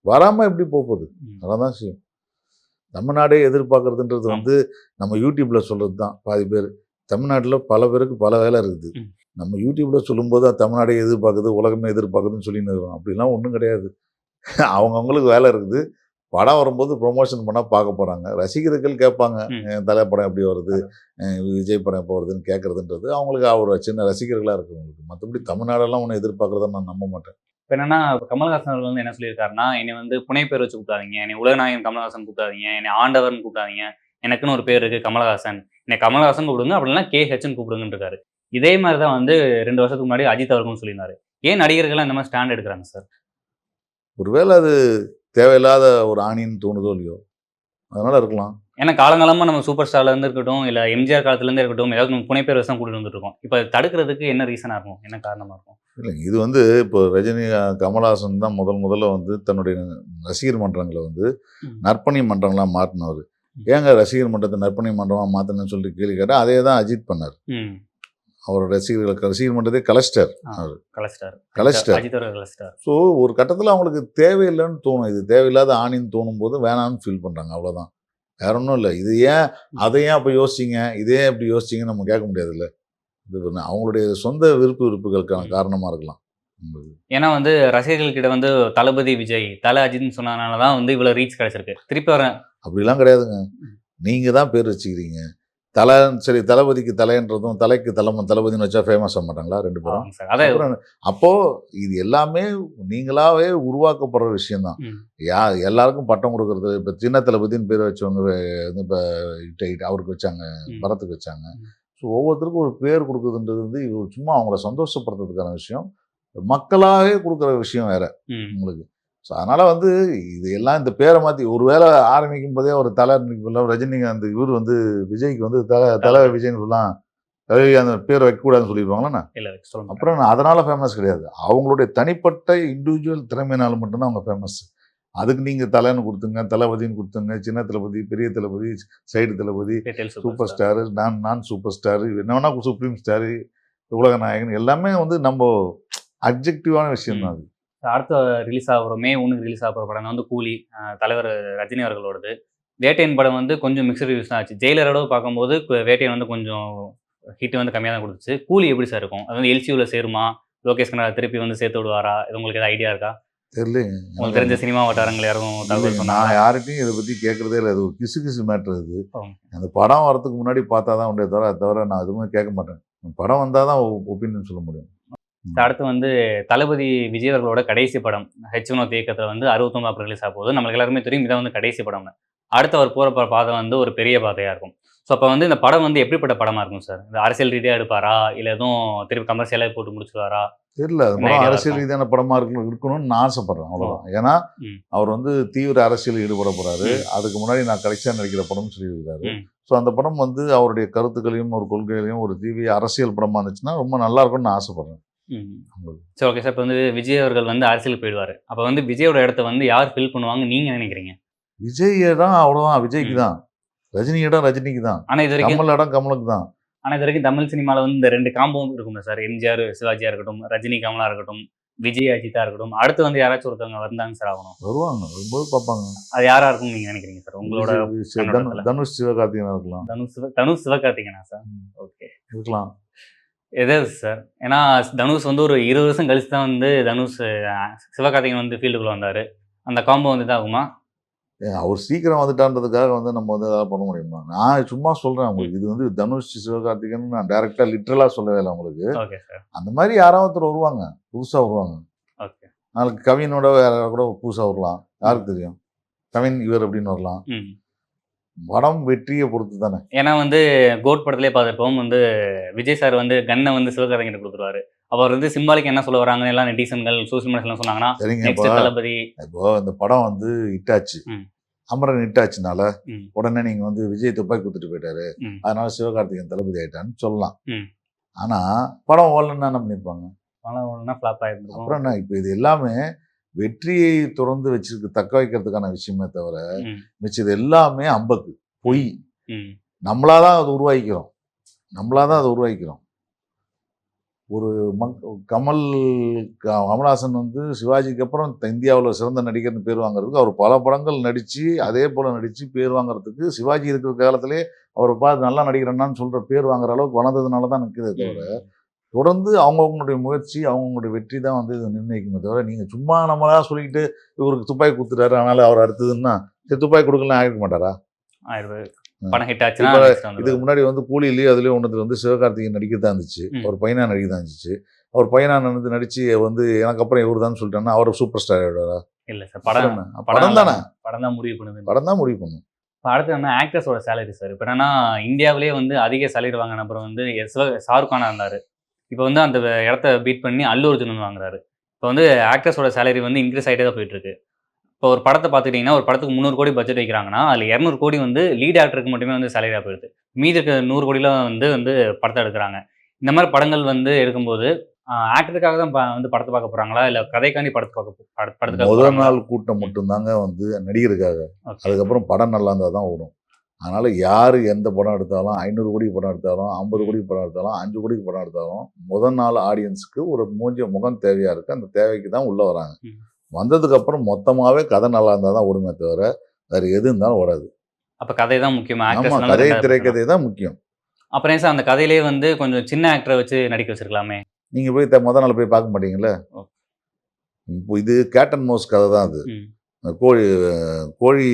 வராமல் எப்படி போக போகுது. அதான் தான் செய்யும் தமிழ்நாடே எதிர்பார்க்கறதுன்றது. வந்து நம்ம யூடியூப்ல சொல்றது தான் பாதி பேர் தமிழ்நாட்டில் பல பேருக்கு பல வேலை இருக்குது. நம்ம யூடியூப்ல சொல்லும்போது அது தமிழ்நாடே எதிர்பார்க்குது உலகமே எதிர்பார்க்குதுன்னு சொல்லின்னு இருக்கோம் அப்படிலாம் ஒன்றும் கிடையாது. அவங்கவுங்களுக்கு வேலை இருக்குது. படம் வரும்போது ப்ரொமோஷன் பண்ணால் பார்க்க போகிறாங்க ரசிகர்கள் கேட்பாங்க ம். என் தலை படம் எப்படி வருது? விஜய் படம் எப்போ வருதுன்னு கேட்குறதுன்றது அவங்களுக்கு ஒரு சின்ன ரசிகர்களாக இருக்கு அவங்களுக்கு மற்றபடி தமிழ்நாடெல்லாம் ஒன்று எதிர்பார்க்குறத நான் நம்ப மாட்டேன். இப்போ என்னன்னா கமல்ஹாசன் அவர்கள் வந்து என்ன சொல்லியிருக்காருன்னா என்னை வந்து புனை பேர் வச்சு கூப்பிடாதீங்க. என்னை உலகநாயகன் கமல்ஹாசன் கூப்பிடாதீங்க. என்னை ஆண்டவர்னு கூப்பிடாதீங்க. எனக்குன்னு ஒரு பேர் இருக்கு கமல்ஹாசன். என்னை கமல்ஹாசன் கூப்பிடுங்க அப்படின்னா கே. ஹெச்னு கூப்பிடுங்கன்னு இருக்காரு இதே மாதிரி தான் வந்து ரெண்டு வருஷத்துக்கு முன்னாடி அஜித் அவர்களும் சொல்லியிருந்தாரு. ஏன் நடிகர்கள்லாம் இந்த மாதிரி ஸ்டாண்ட் எடுக்கிறாங்க சார்? ஒருவேளை அது தேவையில்லாத ஒரு ஆணின்னு தோணுதோ இல்லையோ? அதனால இருக்கலாம். ஏன்னா காலங்காலமா நம்ம சூப்பர் ஸ்டார்ல இருந்து இருக்கட்டும் இல்ல எம்ஜிஆர் காலத்துல இருந்து இருக்கட்டும் ஏதாவது நம்ம புனை பேர் வச்சு தான் கூட்டிட்டு வந்துட்டு இருக்கோம். இப்போ தடுக்கிறதுக்கு என்ன ரீசனா இருக்கும்? என்ன காரணமா இருக்கும்? இல்லைங்க இது வந்து இப்போ ரஜினி கமலஹாசன் தான் முதல் முதல்ல வந்து தன்னுடைய ரசிகர் மன்றங்களை வந்து. நற்பணி மன்றங்களா மாற்றினவர் ஏங்க ரசிகர் மன்றத்தை நற்பணி மன்றமாக மாற்றணும்னு சொல்லிட்டு கேள்வி கேட்டால் அதே தான் அஜித் பண்ணார். அவரோட ரசிகர்களுக்கு ரசிகர் மன்றத்தை கலஸ்டர் கலஸ்டார் ஸோ ஒரு கட்டத்தில் அவங்களுக்கு தேவையில்லைன்னு தோணும். இது தேவையில்லாத ஆணின்னு தோணும் போது வேணாம்னு ஃபீல் பண்ணுறாங்க அவ்வளோதான் வேற ஒன்றும் இல்லை. இது ஏன் அதை ஏன் அப்போ யோசிச்சிங்க? இதே எப்படி யோசிச்சிங்கன்னு நம்ம கேட்க முடியாதுல்ல. இது வந்து அவங்களுடைய சொந்த விருப்பு விருப்புகளுக்கான காரணமாக இருக்கலாம். ஏன்னா வந்து ரசிகர்கள் கிட்ட வந்து தளபதி விஜய் தலை அஜித்னு சொன்னதுனால தான் வந்து இவ்வளவு ரீச் கிடைச்சிருக்கு. திருப்பி வரேன். அப்படிலாம் கிடையாதுங்க. நீங்கள் தான் பேர் வச்சுக்கிறீங்க. தலை சரி தளபதிக்கு தலைன்றதும் தலைக்கு தலைமை தளபதின்னு வச்சா ஃபேமஸ் ஆக மாட்டாங்களா ரெண்டு பேரும்? சார். அதே அப்புறம் அப்போ இது எல்லாமே நீங்களாவே உருவாக்கப்படுற விஷயம்தான். ம். யா எல்லாருக்கும் பட்டம் கொடுக்கறது இப்போ சின்ன தளபதின்னு பேர் வச்சவங்க இப்போ அவருக்கு வச்சாங்க. பரத்துக்கு வச்சாங்க. ஸோ ஒவ்வொருத்தருக்கும் ஒரு பேர் கொடுக்குதுன்றது வந்து இது சும்மா அவங்கள சந்தோஷப்படுத்துறதுக்கான விஷயம். மக்களாகவே கொடுக்குற விஷயம் வேற உங்களுக்கு. ஸோ அதனால வந்து இது எல்லாம் இந்த பேரை மாற்றி ஒருவேளை ஆரம்பிக்கும் போதே ஒரு தலை நிற்கலாம் ரஜினி அந்த இவர் வந்து விஜய்க்கு வந்து தலை தலை விஜய்னு சொல்லலாம். அந்த பேரை வைக்கக்கூடாதுன்னு சொல்லிடுவாங்களா இல்ல அப்புறம் அதனால ஃபேமஸ் கிடையாது. அவங்களுடைய தனிப்பட்ட இண்டிவிஜுவல் திறமையினால மட்டும்தான் அவங்க ஃபேமஸ் அதுக்கு நீங்கள் தலைன்னு கொடுத்துங்க தளபதின்னு கொடுத்துங்க சின்ன தளபதி பெரிய தளபதி சைடு தளபதி சூப்பர் ஸ்டாரு நான் நான் சூப்பர் ஸ்டாரு என்ன வேணா சுப்ரீம் ஸ்டாரு உலக நாயகன் எல்லாமே வந்து நம்ம அப்ஜெக்டிவான விஷயம் தான் அது. அடுத்த ரிலீஸ் ஆகிற மே ஒன்றுக்கு ரிலீஸ் ஆகிற படம் வந்து கூலி தலைவர் ரஜினி அவர்களோடது. வேட்டையன் படம் வந்து கொஞ்சம் மிக்சட் ரிவ்யூஸ் தான் ஆச்சு. ஜெயிலரோட பார்க்கும்போது வேட்டையன் வந்து கொஞ்சம் ஹிட் வந்து கம்மியாக தான் கொடுத்துச்சு. கூலி எப்படி சார் இருக்கும்? அது வந்து எல்சியூவில் சேருமா? லோகேஷ் கனகா திருப்பி வந்து சேர்த்து விடுவாரா? இது உங்களுக்கு ஏதாவது ஐடியா இருக்கா? தெரியல உங்களுக்கு தெரிஞ்ச சினிமா வட்டாரங்கள் யாரும் தகவல் நான் யார்கிட்டையும் இதை பற்றி கேட்குறதே இல்லை. அது ஒரு கிசு கிசு மேட்ரு ஆம். அந்த படம் வரதுக்கு முன்னாடி பார்த்தா தான் உண்டே தவிர அதை தவிர நான் எதுவுமே கேட்க மாட்டேன். படம் வந்தால் தான் ஒப்பீனியன் சொல்ல முடியும். அடுத்து வந்து தளபதி விஜய் அவர்களோட கடைசி படம் ஹெச் வினோத் இயக்கத்தில் வந்து அறுபத்தொம்பது ரிலீஸ் ஆக போகுது. நம்மளுக்கு எல்லாருமே தெரியும் இதான் வந்து கடைசி படம் அடுத்து அவர் போகிற பாதை வந்து ஒரு பெரிய பாதையாக இருக்கும். ஸோ அப்போ வந்து இந்த படம் வந்து எப்படிப்பட்ட படமாக இருக்கும் சார் இந்த அரசியல் ரீதியாக எடுப்பாரா? இல்லை எதுவும் திருப்பி கமர்ஷியலாக போட்டு முடிச்சுடுவாரா தெரியல. படம் அரசியல் இருக்கா? ரீதியான படமாக இருக்கணும் இருக்கணும்னு நான் ஆசைப்படுறேன் அவ்வளோதான் ஏன்னா. அவர் வந்து தீவிர அரசியல் ஈடுபட போறாரு. அதுக்கு முன்னாடி நான் கடைசியாக நடிக்கிற படம்னு சொல்லியிருக்காரு. ஸோ அந்த படம் வந்து அவருடைய கருத்துக்களையும் ஒரு கொள்கைகளையும் ஒரு தீவிர அரசியல் படமா இருந்துச்சுன்னா ரொம்ப நல்லா இருக்கும்னு நான் ஆசைப்படுறேன். சரி ஓகே சார். இப்போ வந்து விஜய் அவர்கள் வந்து அரசியலுக்கு போயிடுவார். அப்போ வந்து விஜயோட இடத்த வந்து யார் ஃபில் பண்ணுவாங்க? நீங்கள் நினைக்கிறீங்க? விஜய் இடம் அவ்வளோதான் விஜய்க்கு தான். ரஜினி இடம் ரஜினிக்கு தான். ஆனால் இது வரைக்கும் கமல் இடம் கமலுக்கு தான். ஆனால் இது வரைக்கும் தமிழ் சினிமாவில் வந்து இந்த ரெண்டு காம்போ இருக்கும்ல சார். எம்ஜிஆர் சிவாஜியாக இருக்கட்டும் ரஜினி கமலா இருக்கட்டும் விஜய் அஜித்தா இருக்கட்டும். அடுத்து வந்து யாராச்சும் ஒருத்தவங்க வந்தாங்க சார் ஆகணும். வருவாங்க. வரும்போது பார்ப்பாங்க. அது யாரா இருக்கும்னு நீங்க நினைக்கிறீங்க சார்? உங்களோட தனு-. தனுஷ் சிவகார்த்திகேயன் இருக்கலாம். தனுஷ் சிவ- தனுஷ் சிவகார்த்திகேயனா சார்? ஓகே. இருக்கலாம். எது சார்? ஏன்னா தனுஷ் வந்து ஒரு இருபது வருஷம் கழிச்சு தான் வந்து தனுஷ் அஹ், சிவகார்த்திகேயன் வந்து ஃபீல்டுக்குள்ள வந்தாரு. அந்த காம்போ வந்து இதாகுமா அவர் சீக்கிரம் வந்துட்டான்றதுக்காக வந்து நம்ம வந்து எதாவது பண்ண முடியுமா? நான் சும்மா சொல்றேன் உங்களுக்கு. இது வந்து தனுஷ் சிவகார்த்திகேயன் நான் டைரக்டா லிட்ரலா சொல்லவே இல்லை உங்களுக்கு. Okay sir. அந்த மாதிரி யாராவது ஒருத்தர் வருவாங்க. புதுசா வருவாங்க. ஓகே. நாளைக்கு கவினோட வேற கூட புதுசா வரலாம். யாருக்கு தெரியும்? கவின் இவர் அப்படின்னு வரலாம். படம் வெற்றியை பொறுத்து தானே ஏன்னா வந்து கோட் படத்திலே பார்த்துருப்போம் வந்து விஜய் சார் வந்து கன்னை வந்து சிவகார்த்திகேயன் கொடுத்துருவாரு அவர் வந்து சிம்பாலிக் என்ன சொல்ல வராங்க எல்லாம் நெட்டிசன்கள் சோசியல் சொன்னாங்கன்னா சரிங்க இப்போ நெக்ஸ்ட் தளபதி இப்போ இந்த படம் வந்து ம். அமரன் ம். உடனே நீங்க வந்து விஜய் துப்பாக்கி குத்துட்டு போயிட்டாரு. அதனால சிவகார்த்திகேயன் தளபதி ஆயிட்டான்னு சொல்லலாம். ஆனா படம் ஓடலன்னா என்ன பண்ணிருப்பாங்க பணம் ஒன்றுனா ஃப்ளாப் ஆகிருக்கும் அப்புறம் என்ன இப்போ இது எல்லாமே வெற்றியை தொடர்ந்து வச்சிருக்கு தக்க வைக்கிறதுக்கான விஷயமே தவிர மிச்சது எல்லாமே அம்பக்கு பொய். ம். நம்மளா தான் அதை உருவாக்கிக்கிறோம். நம்மளா தான் அதை உருவாக்கிக்கிறோம். ஒரு மக் கமல் கமல்ஹாசன் வந்து சிவாஜிக்கு அப்புறம் இந்தியாவில் சிறந்த நடிகர்னு பேர் வாங்குறதுக்கு அவர் பல படங்கள் நடித்து அதே போல் நடித்து பேர் வாங்குறதுக்கு சிவாஜி இருக்கிற காலத்திலே அவரை பார்த்து நல்லா நடிக்கிறேன்னான்னு சொல்கிற பேர் வாங்குற அளவுக்கு வளர்ந்ததுனால தான் நிற்குதே தவிர தொடர்ந்து அவங்கவுங்களுடைய முயற்சி அவங்கவுங்களுடைய வெற்றி தான் வந்து இதை நிர்ணயிக்குமே தவிர நீங்கள் சும்மா நம்மளா சொல்லிக்கிட்டு இவருக்கு துப்பாக்கி கொடுத்துட்டாரு அதனால அவர் அடுத்ததுன்னா சரி துப்பாக்கி கொடுக்கலாம் ஆகிருக்க மாட்டாரா. பணம் ஹிட் ஆச்சுன்னா. இதுக்கு முன்னாடி வந்து கூலியிலேயே அதுலேயும் ஒன்றதுல வந்து சிவகார்த்திகேயன் நடிக்க தான் இருந்துச்சு. அவர் பையனா நடிக்க தான் இருந்துச்சு. அவர் பையனா வந்து நடிச்சு வந்து எனக்கு அப்புறம் இவர் தான் சொல்லிட்டாங்கன்னா அவர் சூப்பர் ஸ்டார் ஆயிடுவாரா? இல்ல சார் படம் படம் தானே? படம் தான் முடிவு பண்ணுது. படம் தான் முடிவு பண்ணும். இப்ப அடுத்து என்ன ஆக்டர்ஸோட சேலரி சார் இப்போ என்னன்னா இந்தியாவிலேயே வந்து அதிக சேலரி வாங்கின அப்புறம் வந்து ஷாருக் கானா இருந்தாரு இப்போ வந்து அந்த இடத்த பீட் பண்ணி அல்லு அர்ஜுன் வந்து வாங்குறாரு. இப்போ வந்து ஆக்டர்ஸோட சேலரி வந்து இன்க்ரீஸ் ஆகிட்டே தான் போயிட்டு இருக்கு. இப்போ ஒரு படத்தை பார்த்துக்கிட்டிங்கன்னா ஒரு படத்துக்கு முந்நூறு கோடி பட்ஜெட் வைக்கிறாங்கன்னா அதில் இரநூறு கோடி வந்து லீட் ஆக்டருக்கு மட்டுமே வந்து சேலரியாக போயிடுது. மீதி இருக்க நூறு கோடிலாம் வந்து வந்து படத்தை எடுக்கிறாங்க. இந்த மாதிரி படங்கள் வந்து எடுக்கும்போது ஆக்டருக்காக தான் வந்து படத்தை பார்க்க போறாங்களா? இல்லை கதைக்காண்டி படத்தை பார்க்க போ- பட- படத்துக்காக முதல்? நாள் கூட்டம் மட்டும்தாங்க வந்து நடிகருக்காக. அதுக்கப்புறம் படம் நல்லா இருந்தால் தான் ஓடும். அதனால யார் எந்த படம் எடுத்தாலும் ஐநூறு கோடிக்கு படம் எடுத்தாலும் ஐம்பது கோடிக்கு படம் எடுத்தாலும் அஞ்சு கோடிக்கு படம் எடுத்தாலும் முதல் நாள் ஆடியன்ஸுக்கு ஒரு மூஞ்சி முகம் தேவையா இருக்கு. அந்த தேவைக்கு தான் உள்ள வராங்க. ம். வந்ததுக்கு அப்புறம் மொத்தமாவே கதை நல்லா இருந்தால் தான் ஓடுமே தவிர வேற எது இருந்தாலும் ஓடாது. அப்ப கதை தான் முக்கியமா. ஆமா ஆக்டர்ஸ் கதை திரைக்கதை தான். முக்கியம். அப்புறம் சார் அந்த கதையிலேயே வந்து கொஞ்சம் சின்ன ஆக்டரை வச்சு நடிக்க வச்சிருக்கலாமே? நீங்க போய் த- முத நாள் போய் பார்க்க. இப்போ இது கேட் அண்ட் மவுஸ் கதை தான் அது. கோழி கோழி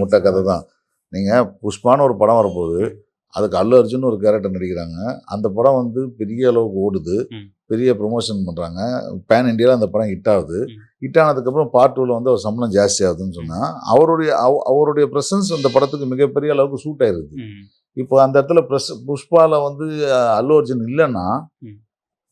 முட்டை கதை தான். நீங்க புஷ்பான ஒரு படம் வரப்போகுது அதுக்கு அல்லு அர்ஜுன் ஒரு கேரக்டர் நடிக்கிறாங்க அந்த படம் வந்து பெரிய அளவுக்கு ஓடுது. பெரிய ப்ரொமோஷன் பண்றாங்க பேன் இந்தியாவில் அந்த படம் ஹிட் ஆகுது. ஹிட் ஆனதுக்கப்புறம் பார்ட் டூவில் வந்து அவர் சம்பளம் ஜாஸ்தி ஆகுதுன்னு சொன்னா அவருடைய அவ- அவருடைய ப்ரெசன்ஸ் அந்த படத்துக்கு மிகப்பெரிய அளவுக்கு சூட் ஆயிருது ம். இப்போ அந்த இடத்துல ப்ரெஸ் புஷ்பால வந்து அல்லு அர்ஜுன் இல்லைன்னா.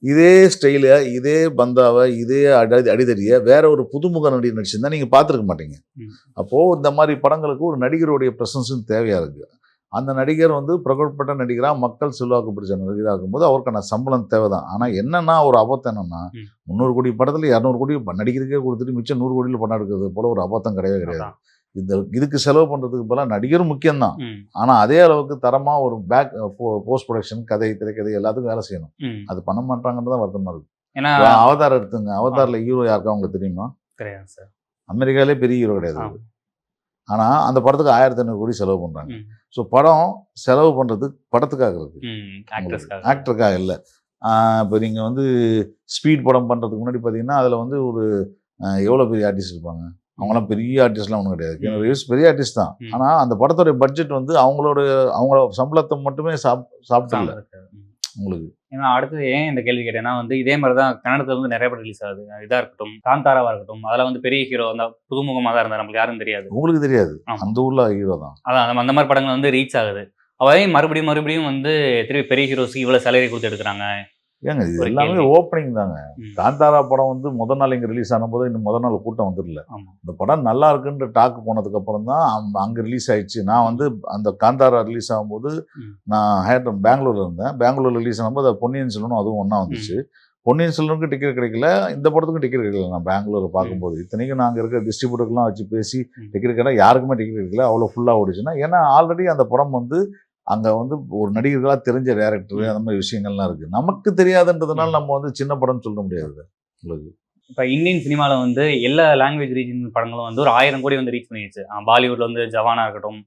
இதே ஸ்டைல இதே பந்தாவை இதே அடி அடிதடியை வேற ஒரு புதுமுக நடிகர் நடிச்சிருந்தா நீங்க பார்த்துருக்க மாட்டீங்க ம். அப்போ இந்த மாதிரி படங்களுக்கு ஒரு நடிகருடைய ப்ரெசன்ஸும் தேவையா இருக்கு அந்த நடிகர் வந்து பிரபலப்பட்ட நடிகரா மக்கள் செல்வாக்கு பிடிச்ச நடிகராக இருக்கும்போது அவருக்கான சம்பளம் தேவைதான் ஆனா என்னன்னா ஒரு அபத்தம் என்னன்னா. முந்நூறு கோடி படத்துல இரநூறு கோடி நடிகருக்கே கொடுத்துட்டு மிச்சம் நூறு கோடியில் படம் எடுக்கிறது போல ஒரு அபத்தம் கிடையவே கிடையாது. இந்த இதுக்கு செலவு பண்றதுக்கு போல நடிகரும் முக்கியம்தான். ம். ஆனா அதே அளவுக்கு தரமா ஒரு பேக் போஸ்ட் ப்ரொடக்ஷன் கதை திரைக்கதை எல்லாத்துக்கும் வேலை செய்யணும். அது பண்ண மாட்டாங்கன்னு தான் வருத்தமா இருக்கு. ஏன்னா அவதார் எடுத்துங்க. அவதார்ல ஹீரோ யாருக்கா உங்களுக்கு தெரியுமா? கிடையாது சார். அமெரிக்காலே பெரிய ஹீரோ கிடையாது ஆ. அவரு. ஆனா அந்த படத்துக்கு ஆயிரத்தி ஐநூறு கோடி செலவு பண்றாங்க. ம். ஸோ படம் செலவு பண்றது படத்துக்காக இருக்கு. ம். ஆக்டர்ஸ்க்காக ஆக்டருக்காக இல்லை. இப்போ நீங்கள் வந்து ஸ்பீட் படம் பண்ணுறதுக்கு முன்னாடி பார்த்தீங்கன்னா அதில் வந்து ஒரு எவ்வளோ பெரிய ஆர்டிஸ்ட் இருப்பாங்க? அவங்களாம் பெரிய ஆர்டிஸ்ட்லாம் ஒன்றும் கிடையாது. கீனு ரீவ்ஸ் பெரிய ஆர்டிஸ்ட் தான். ஆனால் அந்த படத்தோடைய பட்ஜெட் வந்து அவங்களோட அவங்களோட சம்பளத்தை மட்டுமே சாப். ம். உங்களுக்கு ஏன்னா அடுத்து ஏன் இந்த கேள்வி கேட்டேன்னா வந்து இதே மாதிரி தான் கன்னடத்துல வந்து நிறைய படம் ரிலீஸ் ஆகுது இதா இருக்கட்டும் காந்தாராவா இருக்கட்டும் அதெல்லாம் வந்து பெரிய ஹீரோ அந்த புதுமுகமா தான் இருந்தார் நம்மளுக்கு யாரும் தெரியாது உங்களுக்கு தெரியாது. அந்த ஊரில் ஹீரோ தான் அதான் அந்த- அந்த மாதிரி படங்கள் வந்து ரீச் ஆகுது அவையும் மறுபடியும் மறுபடியும் வந்து திருப்பி பெரிய ஹீரோஸ்க்கு இவ்வளவு சேலரி கொடுத்து எடுக்கிறாங்க ஏங்க இது எல்லாமே. ஓப்பனிங் தாங்க. காந்தாரா படம் வந்து முதல் நாள் இங்கே ரிலீஸ் ஆனபோது இன்னும் முதல் நாள் கூட்டம் வந்துடல. இந்த படம் நல்லா இருக்குன்ற டாக் போனதுக்கு அப்புறம் தான் அங்க ரிலீஸ் ஆயிடுச்சு. நான் வந்து அந்த காந்தாரா ரிலீஸ் ஆகும்போது. நான் ஹேட்ரம் பெங்களூர்ல இருந்தேன். பெங்களூர்ல ரிலீஸ் ஆகும்போது அது பொன்னியின் செல்வனும் அதுவும் ஒண்ணா வந்துச்சு. பொன்னியின் செல்வனுக்கு டிக்கெட் கிடைக்கல. இந்த படத்துக்கும் டிக்கெட் கிடைக்கல. நான் பெங்களூர்ல பார்க்கும்போது இத்தனைக்கும் நாங்கள் இருக்கிற டிஸ்ட்ரிபியூட்டர்லாம் வச்சு பேசி. டிக்கெட் கிடைக்கல யாருக்குமே டிக்கெட் கிடைக்கல. அவ்வளோ ஃபுல்லாக ஓடிச்சுன்னா ஏன்னா ஆல்ரெடி அந்த படம் வந்து அங்கே வந்து ஒரு நடிகர்களாக தெரிஞ்ச டேரக்டர். அந்த மாதிரி விஷயங்கள்லாம் இருக்கு. நமக்கு தெரியாதுன்றதுனால. நம்ம வந்து சின்ன படம்னு சொல்ல முடியாது. உங்களுக்கு? இப்போ இந்தியன் சினிமாவில் வந்து எல்லா லாங்குவேஜ் ரீஜன் படங்களும் வந்து ஒரு ஆயிரம் கோடி வந்து ரீச் பண்ணிடுச்சு ஆஹ் பாலிவுட்ல வந்து ஜவானா இருக்கட்டும்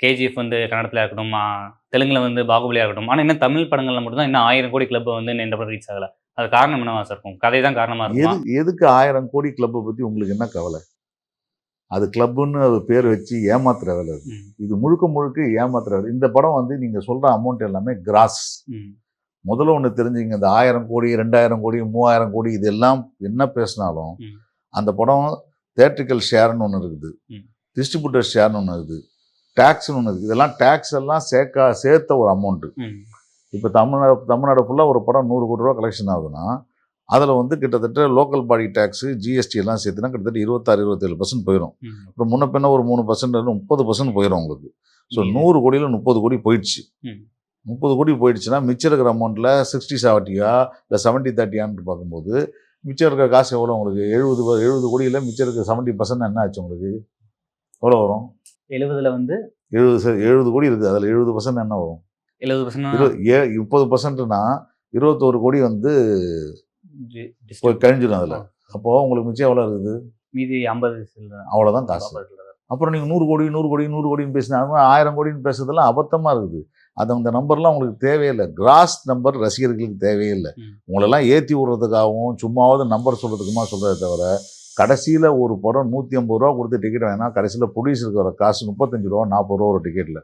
கேஜிஎஃப் வந்து கன்னடத்தில் இருக்கட்டும் தெலுங்குல வந்து பாகுபலியா இருக்கட்டும் ஆனால் இன்னும் தமிழ் படங்கள்ல மட்டும் தான் இன்னும் ஆயிரம் கோடி கிளப் வந்து இந்த படம் ரீச் ஆகல. அது காரணம் என்னவா இருக்கும்? கதை தான் காரணமா எது இருக்கும் எதுக்கு ஆயிரம் கோடி கிளப்பை பத்தி உங்களுக்கு என்ன கவலை? அது கிளப்புன்னு அது பேர் வச்சு ஏமாத்துற வேலை அது. இது முழுக்க முழுக்க ஏமாத்துற வேலை. இந்த படம் வந்து நீங்க சொல்ற அமௌண்ட் எல்லாமே கிராஸ் முதல்ல ஒன்று தெரிஞ்சுங்க இந்த ஆயிரம் கோடி ரெண்டாயிரம் கோடி மூவாயிரம் கோடி இதெல்லாம் என்ன பேசினாலும். அந்த படம் தேட்ரிக்கல் ஷேர்னு ஒன்று இருக்குது. டிஸ்ட்ரிபியூட்டர் ஷேர்னு ஒன்று இருக்குது. டேக்ஸ்னு ஒன்று இருக்குது. இதெல்லாம் டேக்ஸ் எல்லாம் சேர்க்கா சேர்த்த ஒரு அமௌண்ட்டு இப்போ தமிழ்நாடு தமிழ்நாடு ஃபுல்லாக ஒரு படம் நூறு கோடி ரூபா கலெக்ஷன் ஆகுதுன்னா அதில் வந்து கிட்டத்தட்ட லோக்கல் பாடி டேக்ஸு ஜிஎஸ்டி எல்லாம் சேர்த்துனா கிட்டத்தட்ட இருபத்தாறு இருபத்தேழு பர்சன்ட் போயிடும் அப்புறம் முன்ன பின்ன ஒரு மூணு பர்சன்ட் முப்பது பர்சன்ட் போயிடும் உங்களுக்கு. ஸோ. நூறு கோடியில் முப்பது கோடி போயிடுச்சு. முப்பது கோடி போயிடுச்சுன்னா மிச்சம் இருக்கிற அமௌண்ட்டில் சிக்ஸ்டி செவன்ட்டியா இல்லை செவன்ட்டி தேர்ட்டியான்னு பார்க்கும்போது மிச்சம் இருக்கிற காசு எவ்வளோ உங்களுக்கு? எழுபது எழுபது கோடியில் மிச்சம் இருக்கிற செவன்ட்டி பர்சன்ட் என்ன ஆச்சு உங்களுக்கு? எவ்வளோ வரும்? எழுபதுல வந்து எழுபது ச- எழுபது கோடி இருக்குது அதில் எழுபது பர்சன்ட் என்ன வரும்? எழுபது பர்சன்ட் இரு ஏ முப்பது பர்சன்ட்னா இருபத்தோரு கோடி வந்து போய் கழிஞ்சிடும் அதில். அப்போது உங்களுக்கு மிச்சம் எவ்வளோ இருக்குது? மீதி ஐம்பது அவ்வளோதான் காசு. அப்புறம் நீங்கள் நூறு கோடி நூறு கோடி நூறு கோடின்னு பேசினா ஆயிரம் கோடின்னு பேசுறதெல்லாம் அபத்தமாக இருக்குது. அது அந்த நம்பர்லாம் உங்களுக்கு தேவையில்லை கிராஸ் நம்பர் ரசிகர்களுக்கு தேவையில்லை. உங்களெல்லாம் ஏற்றி விடுறதுக்காகவும் சும்மாவது நம்பர் சொல்கிறதுக்குமா சொல்கிறத தவிர கடைசியில் ஒரு படம் நூற்றி ஐம்பது ரூபா கொடுத்து டிக்கெட் வேணா கடைசியில் ப்ரொடியூசருக்கு வர காசு முப்பத்தஞ்சு ரூபா நாற்பது ரூபா ஒரு டிக்கெட்டில்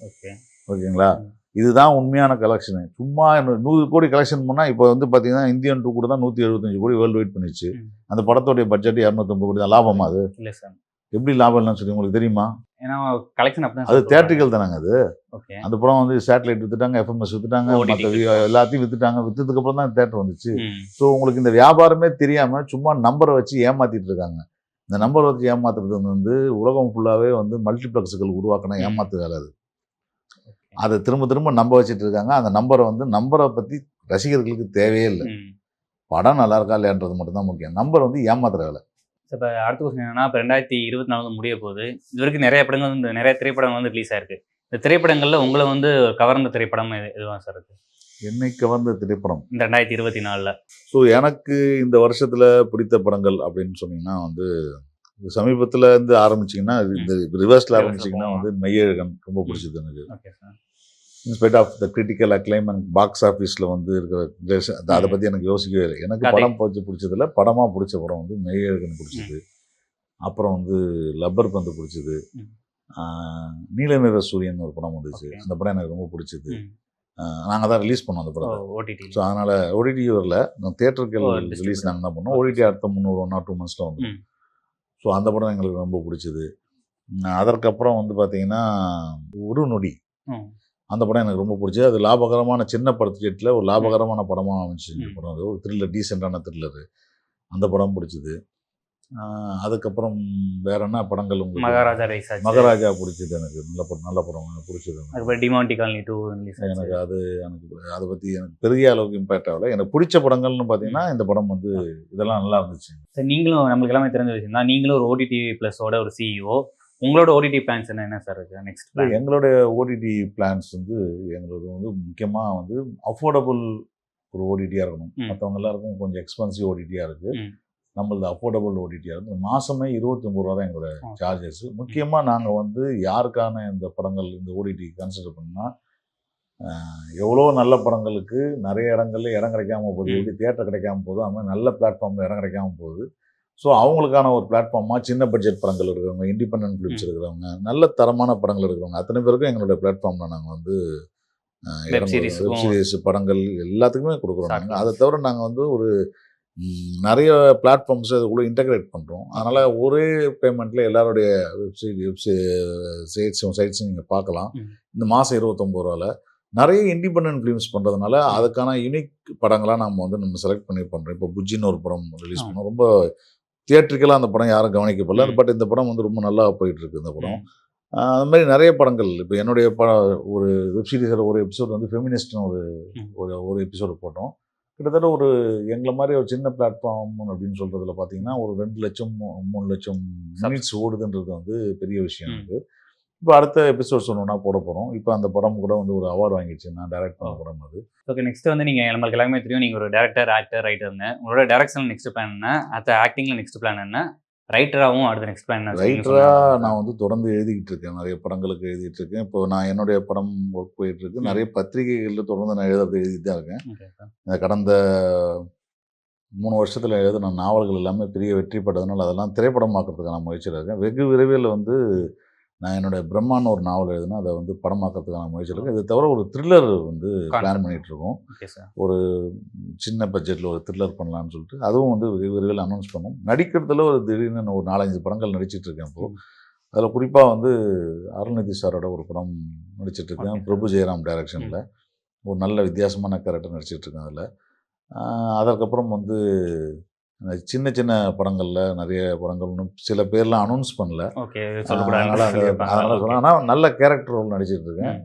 ஓகே. ஓகேங்களா. இதுதான் உண்மையான கலெக்ஷனு சும்மா நூறு கோடி கலெக்ஷன் பண்ணால் இப்போ வந்து பார்த்தீங்கன்னா இந்தியன் டூ கூட தான் நூற்றி எழுபத்தஞ்சு கோடி வேர்ல்டு வெயிட் பண்ணிச்சு. அந்த படத்தோடைய பட்ஜெட் இரநூத்தம்பது கோடி தான். லாபமா அது? இல்ல சார். எப்படி லாபம் இல்லைன்னு சொல்லி உங்களுக்கு தெரியுமா? ஏன்னா கலெக்ஷன் அப்படிதான் அது தேட்ரிக்கல் தானங்க அது? ஓகே. அந்த படம் வந்து சேட்டலைட் வித்துட்டாங்க எஃப்எம்எஸ் வித்துட்டாங்க மற்ற எல்லாத்தையும் வித்துட்டாங்க. வித்ததுக்கு அப்புறம் தான் தேட்டர் வந்துச்சு. ஸோ உங்களுக்கு இந்த வியாபாரமே தெரியாம சும்மா நம்பரை வச்சு ஏமாத்திட்டு இருக்காங்க. இந்த நம்பரை வச்சு ஏமாத்துறது வந்து உலகம் ஃபுல்லாவே வந்து மல்டிப்ளெக்ஸுகள் உருவாக்கின. ஏமாத்து வேலை அது. அதை திரும்ப திரும்ப நம்ப வச்சுட்டு இருக்காங்க. அந்த நம்பரை வந்து நம்பரை பத்தி ரசிகர்களுக்கு தேவையே இல்லை. படம் நல்லா இருக்கா இல்லையான்றது மட்டும்தான் முக்கியம். நம்பர் வந்து ஏமாத்துற வேலை. இப்போ அடுத்த கொஸ்டின் என்னன்னா இப்போ ரெண்டாயிரத்தி இருபத்தி நாலு முடிய போகுது. இது வரைக்கும் நிறைய படங்கள் வந்து நிறைய திரைப்படங்கள் வந்து ரிலீஸ் ஆயிருக்கு. இந்த திரைப்படங்கள்ல உங்களை வந்து கவர்ந்த திரைப்படம் எது எதுவா சார் இருக்கு என்னை கவர்ந்த திரைப்படம்? இந்த ரெண்டாயிரத்தி இருபத்தி நாலுல. ஸோ எனக்கு இந்த வருஷத்துல பிடித்த படங்கள் அப்படின்னு சொன்னீங்கன்னா வந்து சமீபத்துல இருந்து ஆரம்பிச்சீங்கன்னா இந்த ரிவர்ஸ்ல ஆரம்பிச்சீங்கன்னா. வந்து மெய்யழகன் ரொம்ப பிடிச்சது எனக்கு. In spite of the critical acclaim and box ஆஃபீஸில் வந்து இருக்கிற அது-. பற்றி எனக்கு யோசிக்கவே இல்லை. எனக்கு. படம் பிடிச்சி பிடிச்சதில்ல. படமாக பிடிச்ச படம் வந்து மெய்யழகன் பிடிச்சது. அப்புறம் வந்து லப்பர் பந்து பிடிச்சது. நீல நிற சூரியன் ஒரு படம் வந்துச்சு. அந்த படம் எனக்கு ரொம்ப பிடிச்சது. நாங்கள் தான் ரிலீஸ் பண்ணோம் அந்த படத்தை. ஓடிடி ஸோ அதனால் ஓடிடி வரல. தேட்டருக்கு ஓ, ரிலீஸ். நாங்கள் தான் பண்ணோம்? ஓடிடி அடுத்த முந்நூறு ஒன் ஆர் டூ மந்த்ஸில் வந்து. ஸோ அந்த படம் எங்களுக்கு ரொம்ப பிடிச்சது. அதற்கப்புறம் வந்து பார்த்தீங்கன்னா ஒரு நொடி. அந்த படம் எனக்கு ரொம்ப பிடிச்சது அது லாபகரமான சின்ன படத்துஜெட்டில் ஒரு லாபகரமான படமாக அமைச்சு. படம் அது. ஒரு த்ரில்லர் டீசெண்டான த்ரில்லரு அந்த படம் பிடிச்சது. அதுக்கப்புறம் வேற என்ன படங்கள் உங்களுக்கு? மகாராஜா ரைஸ் மகாராஜா பிடிச்சது எனக்கு. நல்ல படம் நல்ல படம். பிடிச்சது. அதுக்கப்புறம் டிமாண்டி காலனி டூ எனக்கு அது எனக்கு அதை பற்றி எனக்கு பெரிய அளவுக்கு இம்பேக்ட் ஆகல. எனக்கு பிடிச்ச படங்கள்னு பார்த்தீங்கன்னா இந்த படம் வந்து இதெல்லாம் நல்லா இருந்துச்சு. சார் நீங்களும் நம்மளுக்கு எல்லாமே தெரிஞ்ச விஷயம் தான் நீங்களும் ஒரு ஓடிடி ப்ளஸோட ஒரு சிஇஓ உங்களோட ஓடிடி பிளான்ஸ் என்ன? என்ன சார் இருக்கு? நெக்ஸ்ட் எங்களுடைய ஓடிடி பிளான்ஸ் வந்து எங்களது வந்து முக்கியமாக வந்து அஃபோர்டபுள் ஒரு ஓடிடியாக இருக்கணும். மற்றவங்க எல்லாருக்கும் கொஞ்சம் எக்ஸ்பென்சிவ் ஓடிடியாக இருக்குது. நம்மளது அஃபோர்டபுள் ஓடிடியாக இருக்குது மாதமே இருபத்தி ஒம்பது ரூபா தான் எங்களோட. சார்ஜஸ் முக்கியமாக நாங்கள் வந்து யாருக்கான இந்த படங்கள் இந்த ஓடிடி கன்சிடர் பண்ணால் எவ்வளோ நல்ல படங்களுக்கு நிறைய இடங்கள்ல இடம் கிடைக்காம போகுது. எப்படி தியேட்டர் கிடைக்காம போகுது அது மாதிரி நல்ல பிளாட்ஃபார்மில் இடம் கிடைக்காம போகுது. ஸோ அவங்களுக்கான ஒரு பிளாட்ஃபார்மாக சின்ன பட்ஜெட் படங்கள் இருக்கிறவங்க இண்டிபெண்டன்ட் ஃபிலிம்ஸ் இருக்கிறவங்க நல்ல தரமான படங்கள் இருக்கிறவங்க அத்தனை பேருக்கும் எங்களுடைய பிளாட்ஃபார்மில் நாங்கள் வந்து க்கும் சீரிஸ் படங்கள் எல்லாத்துக்குமே கொடுக்குறோம் நாங்கள் அதை தவிர நாங்கள் வந்து ஒரு நிறைய பிளாட்ஃபார்ம்ஸ் அதுக்குள்ளே இன்டகிரேட் பண்ணுறோம் அதனால் ஒரே பேமெண்ட்டில் எல்லாருடைய வெப்சைட் வெப்சை சைட்ஸும் சைட்ஸும் நீங்கள் பார்க்கலாம். இந்த மாதம் இருபத்தொம்பது ரூபாவில் நிறைய இண்டிபெண்டன்ட் ஃபிலிம்ஸ் பண்ணுறதுனால அதுக்கான யூனிக் படங்களாக நம்ம வந்து நம்ம செலக்ட் பண்ணி பண்ணுறோம் இப்போ புஜ்ஜின்னு ஒரு படம் ரிலீஸ். பண்ணோம். ரொம்ப தியேட்ரிக்கலாக அந்த படம் யாரும் கவனிக்கப்படல. பட் இந்த படம் வந்து ரொம்ப நல்லா போயிட்டு இருக்கு இந்த படம். அது மாதிரி நிறைய படங்கள். இப்போ என்னுடைய ப ஒரு வெப் சீரிஸில் ஒரு எபிசோட் வந்து ஃபெமினிஸ்ட்னு. ஒரு ஒரு எபிசோடு போட்டோம். கிட்டத்தட்ட ஒரு எங்களை மாதிரி ஒரு சின்ன பிளாட்ஃபார்ம் அப்படின்னு சொல்கிறதுல பார்த்தீங்கன்னா ஒரு ரெண்டு லட்சம் மூணு லட்சம் மினிட்ஸ் ஓடுதுன்றது வந்து பெரிய விஷயம். இருக்குது இப்போ அடுத்த எபிசோட் சொன்னோன்னா போட போகிறோம் இப்போ அந்த படம் கூட வந்து ஒரு அவார்டு வாங்கிடுச்சு நான் டைரக்ட் பண்ண படம் அது. ஓகே நெக்ஸ்ட் வந்து நீங்கள் நம்மளுக்கு எல்லாமே தெரியும் நீங்கள் ஒரு டேரக்டர் ஆக்டர் ரைட்டர்னு உங்களோட டேரக்ஷன் நெக்ஸ்ட் பிளான் என்ன? அடுத்த ஆக்டிங்கில் நெக்ஸ்ட் பிளான் என்ன? ரைட்டராகவும் அடுத்த நெக்ஸ்ட் பிளான் ரைட்டராக நான் வந்து தொடர்ந்து எழுதிக்கிட்டு இருக்கேன் நிறைய படங்களுக்கு எழுதிட்டு இருக்கேன் இப்போ நான் என்னுடைய படம் ஒர்க் போயிட்டு இருக்கு. நிறைய பத்திரிகைகளில் தொடர்ந்து நான் எழுதுறது எழுதிட்டு தான் இருக்கேன். கடந்த மூணு வருஷத்தில் எழுதின நாவல்கள் எல்லாமே பெரிய வெற்றி பட்டதுனால அதெல்லாம் திரைப்படமாக்கிறதுக்கான முயற்சியில் இருக்கேன். வெகு விரைவில் வந்து நான் என்னுடைய பிரம்மான்னு ஒரு நாவல் எழுதினா அதை வந்து படமாக்கிறதுக்கான முயற்சியில் இருக்கேன். இது தவிர ஒரு த்ரில்லர் வந்து பிளான் இருக்கோம் சார் ஒரு சின்ன பட்ஜெட்டில் ஒரு த்ரில்லர் பண்ணலாம்னு சொல்லிட்டு அதுவும் வந்து விரைவில் அனௌன்ஸ் பண்ணும். நடிக்கிறதுல ஒரு திடீர்னு ஒரு நாலஞ்சு படங்கள் நடிச்சிட்டு இருக்கேன் இப்போ. ம். அதில் குறிப்பாக வந்து அருள்நிதி சாரோட ஒரு படம் நடிச்சிட்டு இருக்கேன். பிரபு ஜெயராம் டைரக்ஷனில் ஒரு நல்ல வித்தியாசமான கேரக்டர் நடிச்சிட்டு இருக்கேன் அதில். அதற்கப்புறம் வந்து சின்ன சின்ன படங்களில் நிறைய படங்கள் சில பேர்லாம் அனௌன்ஸ் பண்ணல. அதனால ஆனால் நல்ல கேரக்டர் ரோல் நடிச்சிட்டு இருக்கேன்.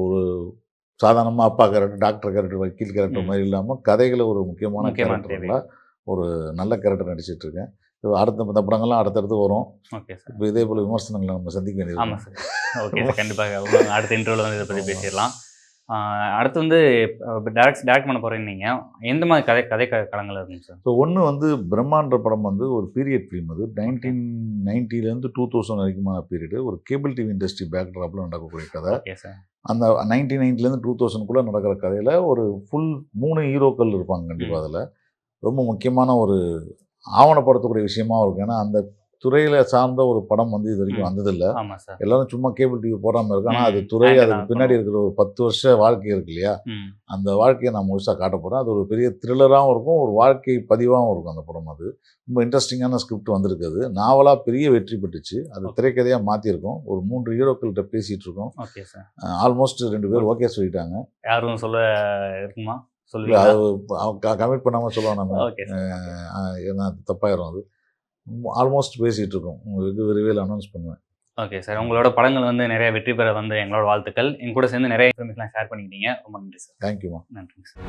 ஒரு சாதாரணமாக அப்பா கேரக்டர் டாக்டர் கேரக்டர் வக்கீல் கேரக்டர். மாதிரி இல்லாமல் கதைகளை ஒரு முக்கியமான கேரக்டரில் ஒரு நல்ல கேரக்டர் நடிச்சிட்டு இருக்கேன். இப்போ அடுத்த இந்த படங்கள்லாம் அடுத்தடுத்து வரும். Okay sir. இப்போ இதே போல் விமர்சனங்களை நம்ம சந்திக்க வேண்டியது ஆமாம் சார். Okay sir. கண்டிப்பாக. அடுத்த இன்டர்வியூவில் வந்து இதை பற்றி. பேசிடலாம். அடுத்து வந்து டேரக்ட் டேரக்ட் பண்ண போகிறேன் நீங்கள் எந்த மாதிரி கதை கதை களங்கள் இருக்குங்க சார் ஸோ ஒன்று வந்து பிரம்மாண்ட படம் வந்து ஒரு பீரியட் ஃபிலிம் அது. நைன்டீன் நைன்ட்டிலேருந்து டூ தௌசண்ட் வரைக்குமான பீரியடு ஒரு கேபிள் டிவி இண்டஸ்ட்ரி பேக்ட்ராப்பில் நடக்கக்கூடிய கதை. அந்த நைன்டீன் நைன்ட்டிலேருந்து டூ தௌசண்ட்குள்ளே நடக்கிற கதையில் ஒரு ஃபுல் மூணு ஹீரோக்கள் இருப்பாங்க கண்டிப்பாக அதில். ரொம்ப முக்கியமான ஒரு ஆவணப்படுத்தக்கூடிய விஷயமா இருக்கும். ஏன்னா அந்த துறையில் சார்ந்த ஒரு படம் வந்து இது வரைக்கும். வந்ததில்லை. எல்லாரும் சும்மா கேபிள் டிவி போடாமல் இருக்கு ஆனால் அது. துறை அதுக்கு பின்னாடி. இருக்கிற ஒரு பத்து வருஷ வாழ்க்கை இருக்கு இல்லையா? அந்த வாழ்க்கையை நான் முழுசாக காட்ட போகிறேன் அது ஒரு பெரிய த்ரில்லராகவும் இருக்கும். ஒரு வாழ்க்கை பதிவாகவும் இருக்கும் அந்த படம் அது. ரொம்ப இன்ட்ரெஸ்டிங்கான ஸ்கிரிப்ட் வந்திருக்குது. நாவலாக பெரிய வெற்றி பெற்றுச்சு. அது. திரைக்கதையாக மாற்றிருக்கோம் ஒரு மூன்று ஹீரோக்கள்கிட்ட பேசிகிட்டு இருக்கோம் ஆல்மோஸ்ட் ரெண்டு பேர் ஓகே சொல்லிட்டாங்க. யாரும் சொல்ல இருக்குமா? சொல்லுவீங்களா? அது கமிட் பண்ணாமல் சொல்லுவாங்க நம்ம ஏன்னா தப்பாயிரும் அது. ஆல்மோஸ்ட் பேசிகிட்டு இருக்கோம் வெகு விரைவில் அனௌன்ஸ் பண்ணுவேன். ஓகே சார் உங்களோட படங்கள் வந்து நிறைய வெற்றி பெற வந்து எங்களோட வாழ்த்துக்கள். என் கூட சேர்ந்து நிறைய இன்ஃபர்மேஷன்லாம் ஷேர் பண்ணிக்கிட்டீங்க. ரொம்ப நன்றி சார் தேங்க்யூமா நன்றிங்க சார்